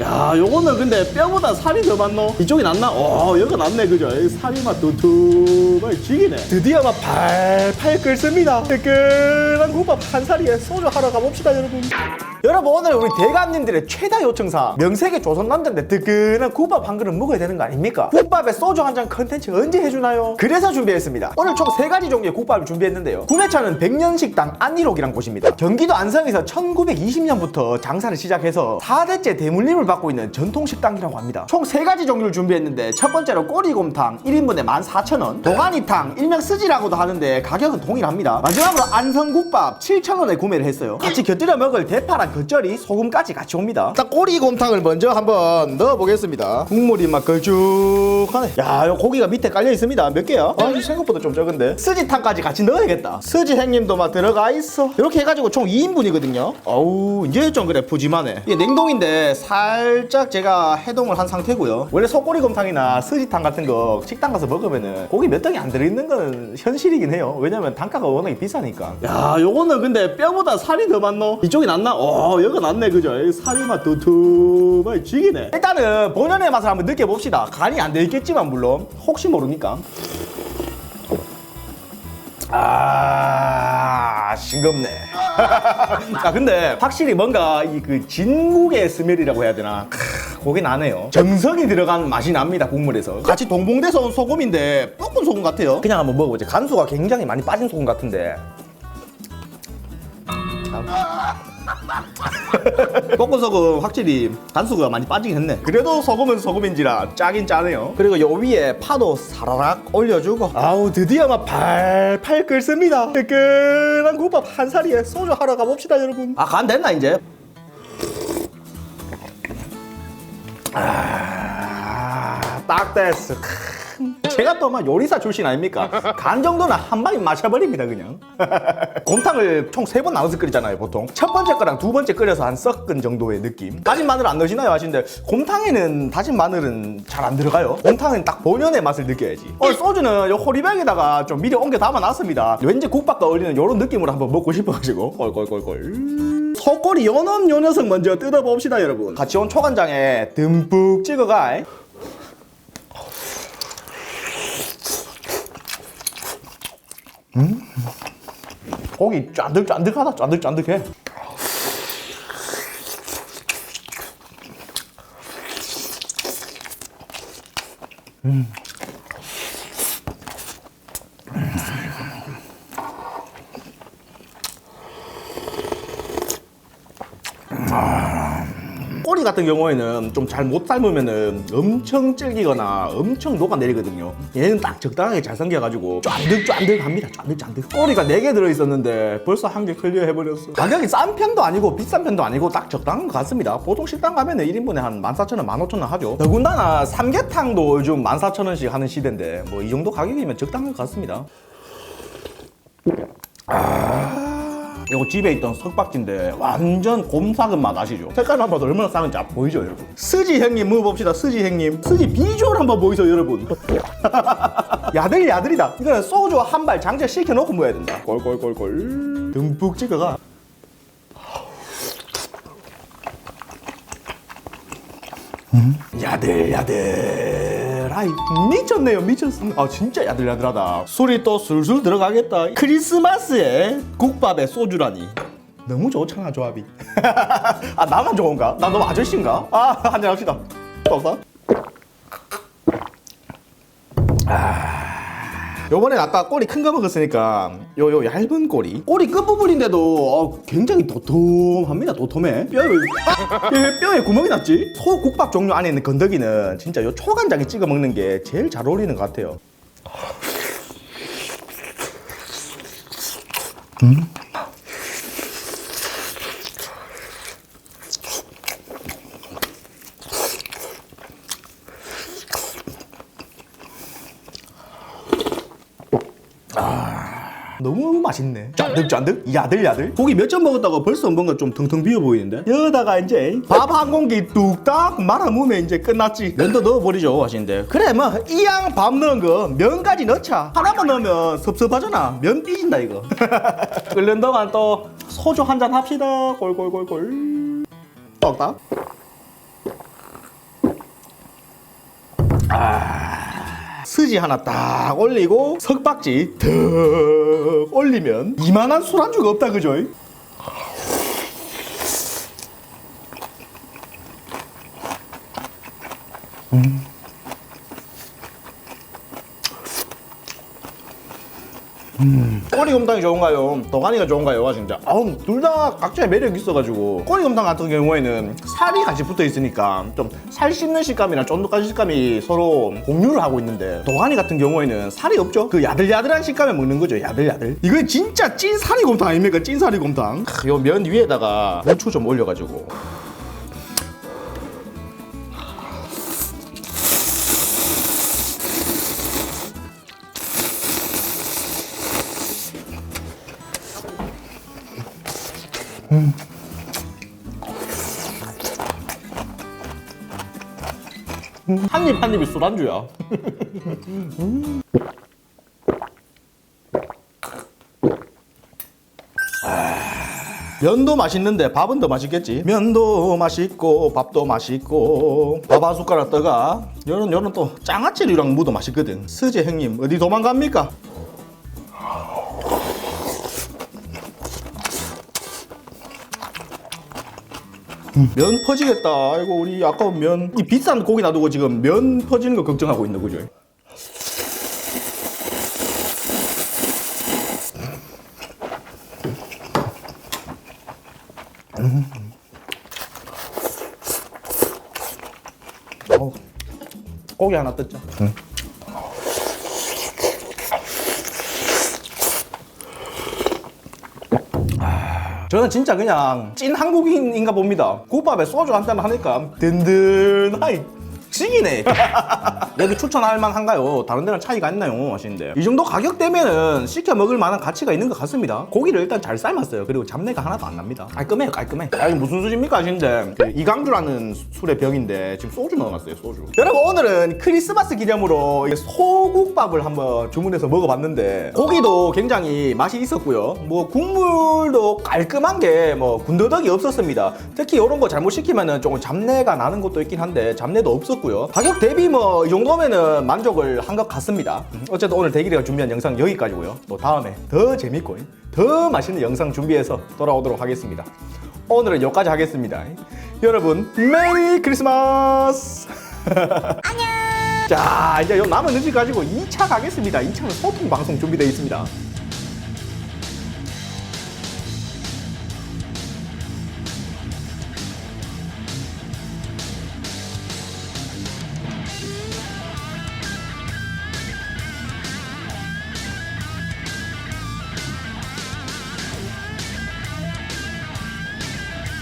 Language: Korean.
야, 요거는 근데 뼈보다 살이 더 많노? 이쪽이 낫나? 어, 여기가 낫네, 그죠? 여기 살이 막 두툼하게 지기네. 드디어 막 팔팔 끓습니다. 뜨끈한 국밥 한 사리에 소주 하러 가봅시다, 여러분. 여러분 오늘 우리 대감님들의 최다 요청사 명색의 조선 남자인데 뜨끈한 국밥 한 그릇 먹어야 되는 거 아닙니까? 국밥에 소주 한 잔 컨텐츠 언제 해주나요? 그래서 준비했습니다. 오늘 총 세 가지 종류의 국밥을 준비했는데요. 구매처는 백년식당 안일옥이란 곳입니다. 경기도 안성에서 1920년부터 장사를 시작해서 4대째 대물림을 받고 있는 전통식당이라고 합니다. 총 세 가지 종류를 준비했는데 첫 번째로 꼬리곰탕 1인분에 14,000원 도가니탕 일명 쓰지라고도 하는데 가격은 동일합니다. 마지막으로 안성국밥 7,000원에 구매를 했어요. 같이 곁들여 먹을 대파랑 겉절이, 소금까지 같이 옵니다. 딱 꼬리곰탕을 먼저 한번 넣어보겠습니다. 국물이 막 걸쭉하네. 야, 요 고기가 밑에 깔려 있습니다. 몇 개야? 아, 이 생각보다 좀 적은데. 스지탕까지 같이 넣어야겠다. 스지 행님도 막 들어가 있어. 이렇게 해가지고 총 2인분이거든요. 어우, 이제 좀 그래 푸짐하네. 이게 냉동인데 살짝 제가 해동을 한 상태고요. 원래 소꼬리곰탕이나 스지탕 같은 거 식당 가서 먹으면은 고기 몇 덩이 안 들어있는 건 현실이긴 해요. 왜냐면 단가가 워낙에 비싸니까. 야, 요거는 근데 뼈보다 살이 더 많노? 이쪽이 낫나? 어, 여기가 낫네, 그죠? 여기 살이 막 두툼하게 지기네. 일단은 본연의 맛을 한번 느껴봅시다. 간이 안 돼 있겠지만 물론 혹시 모르니까. 아 싱겁네. 아 근데 확실히 뭔가 이 그 진국의 스멜이라고 해야 되나 크, 그게 나네요. 정성이 들어간 맛이 납니다 국물에서. 같이 동봉돼서 온 소금인데 볶은 소금 같아요. 그냥 한번 먹어보자. 간수가 굉장히 많이 빠진 소금 같은데. 볶은 소금 확실히 간수가 많이 빠지긴 했네. 그래도 소금은 소금인지라 짜긴 짜네요. 그리고 요 위에 파도 사라락 올려주고 아우 드디어 막 팔팔 끓습니다. 뜨끈한 국밥 한 사리에 소주 하러 가봅시다 여러분. 아, 간 됐나, 이제? 아 딱 됐어. 크. 제가 또 막 요리사 출신 아닙니까? 간 정도는 한 방에 마셔버립니다 그냥. 곰탕을 총 세 번 나눠서 끓이잖아요 보통. 첫 번째 거랑 두 번째 끓여서 한 섞은 정도의 느낌. 다진 마늘 안 넣으시나요 하시는데 곰탕에는 다진 마늘은 잘 안 들어가요. 곰탕은 딱 본연의 맛을 느껴야지. 어, 소주는 요 호리병에다가 좀 미리 옮겨 담아놨습니다. 왠지 국밥과 어울리는 이런 느낌으로 한번 먹고 싶어가지고 꼴꼴꼴꼴. 속꼬리 요놈 요 녀석 먼저 뜯어봅시다, 여러분. 같이 온 초간장에 듬뿍 찍어가. 고기 쫀득쫀득하다, 쫀득쫀득해. 같은 경우에는 좀 잘 못 삶으면은 엄청 질기거나 엄청 녹아내리거든요. 얘는 딱 적당하게 잘 삶겨가지고 쫀득쫀득합니다. 쫀득쫀득. 꼬리가 4개 들어있었는데 벌써 한 개 클리어 해버렸어. 가격이 싼 편도 아니고 비싼 편도 아니고 딱 적당한 것 같습니다. 보통 식당 가면 은 1인분에 한 14,000원, 15,000원 하죠. 더군다나 삼계탕도 요즘 14,000원씩 하는 시대인데 뭐 이 정도 가격이면 적당한 것 같습니다. 이거 집에 있던 석박지인데 완전 곰삭은 맛 아시죠? 색깔만 봐도 얼마나 싸는지 아, 보이죠 여러분? 스지 형님 먹어봅시다 스지 형님 스지 비주얼 한번 보이죠 여러분? 야들야들이다 이거는 소주 한 발 장작 시켜놓고 먹어야 된다 꼴꼴꼴꼴 듬뿍 찍어가 음? 야들야들 하이 미쳤네요 미쳤어. 아 진짜 야들야들하다. 술이 또 술술 들어가겠다. 크리스마스에 국밥에 소주라니. 너무 좋잖아 조합이. 아 나만 좋은가? 나 너무 아저씨인가? 아 한잔 합시다. 없다 요번엔 아까 꼬리 큰 거 먹었으니까 요 요 얇은 꼬리 꼬리 끝부분인데도 어, 굉장히 도톰합니다 도톰해 뼈에 아! 왜 뼈에 구멍이 났지? 소국밥 종류 안에 있는 건더기는 진짜 요 초간장에 찍어 먹는 게 제일 잘 어울리는 것 같아요 너무 맛있네. 쫀득쫀득 야들야들? 고기 몇 점 먹었다고? 벌써 뭔가 좀 텅텅 비어 보이는데? 여기다가 이제 밥 한 공기 뚝딱 말아무면 이제 끝났지. 면도 넣어버리죠 하시는데. 그래 뭐 이양 밥 넣은 거 면까지 넣자. 하나만 넣으면 섭섭하잖아. 면 삐진다 이거. 끓는 동안 또 소주 한 잔 합시다. 꼴꼴꼴꼴 떡다 스지 하나 딱 올리고 석박지 더 올리면 이만한 술안주가 없다 그죠? 꼬리곰탕이 좋은가요? 도가니가 좋은가요? 진짜 아우 둘 다 각자의 매력이 있어가지고 꼬리곰탕 같은 경우에는 살이 같이 붙어 있으니까 좀 살 씹는 식감이랑 쫀득한 식감이 서로 공유를 하고 있는데 도가니 같은 경우에는 살이 없죠? 그 야들야들한 식감에 먹는 거죠 야들야들 이거 진짜 찐 사리곰탕 아닙니까? 찐 사리곰탕 요 면 위에다가 고추 좀 올려가지고 한입 한 입이 술안주야 면도 맛있는데 밥은 더 맛있겠지. 면도 맛있고 밥도 맛있고 밥 한 숟가락 떠가. 요런 요런 또 장아찌랑 무도 맛있거든. 스제 형님 어디 도망갑니까? 면 퍼지겠다. 아이고 우리 아까운 면. 이 비싼 고기 놔두고 지금 면 퍼지는 거 걱정하고 있는 거죠. 어, 고기 하나 떴죠. 아, 저는 진짜 그냥 찐 한국인인가 봅니다. 국밥에 소주 한 잔 하니까 든든하이 sig이네. 여기 추천할 만한가요? 다른 데랑 차이가 있나요? 하시는데 이 정도 가격대면은 시켜 먹을 만한 가치가 있는 것 같습니다. 고기를 일단 잘 삶았어요. 그리고 잡내가 하나도 안 납니다. 깔끔해요, 깔끔해. 아, 이게 무슨 술입니까? 하시는데 그 이강주라는 술의 병인데 지금 소주 넣어놨어요, 소주. 여러분 오늘은 크리스마스 기념으로 이 소국밥을 한번 주문해서 먹어봤는데 고기도 굉장히 맛이 있었고요. 뭐 국물도 깔끔한 게 뭐 군더더기 없었습니다. 특히 이런 거 잘못 시키면은 조금 잡내가 나는 것도 있긴 한데 잡내도 없었고 요. 가격 대비 뭐 이 정도면은 만족을 한 것 같습니다. 음, 어쨌든 오늘 대기리가 준비한 영상 여기까지고요. 또 다음에 더 재밌고 더 맛있는 영상 준비해서 돌아오도록 하겠습니다. 오늘은 여기까지 하겠습니다. 여러분 메리 크리스마스! 안녕! 자 이제 요 남은 음식 가지고 2차 가겠습니다. 2차는 소통 방송 준비되어 있습니다.